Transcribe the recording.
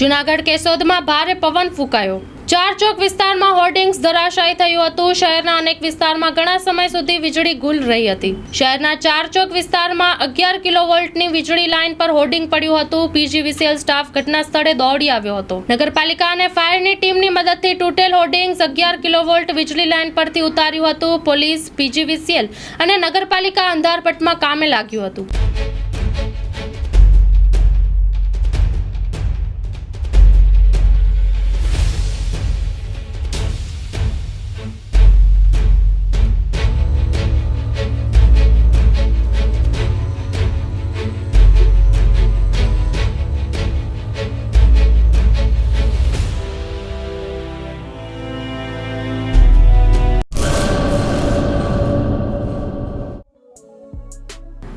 જુનાગઢ કેશોદમાં ભારે પવન ફૂંકાયો. ચાર ચોક વિસ્તારમાં હોર્ડિંગ્સ ધરાશાયી થયું હતું. શહેરના અનેક વિસ્તારમાં ઘણા સમય સુધી વીજળી ગુલ રહી હતી. શહેરના ચાર ચોક વિસ્તારમાં અગિયાર કિલો વોલ્ટની વીજળી લાઇન પર હોર્ડિંગ પડ્યું હતું. પીજીવીસીએલ સ્ટાફ ઘટના સ્થળે દોડી આવ્યો હતો. નગરપાલિકા અને ફાયરની ટીમની મદદથી તૂટેલ હોર્ડિંગ્સ અગિયાર કિલો વોલ્ટ વીજળી લાઇન પરથી ઉતાર્યું હતું. પોલીસ, પીજીવીસીએલ અને નગરપાલિકા અંધારપટમાં કામે લાગ્યું હતું.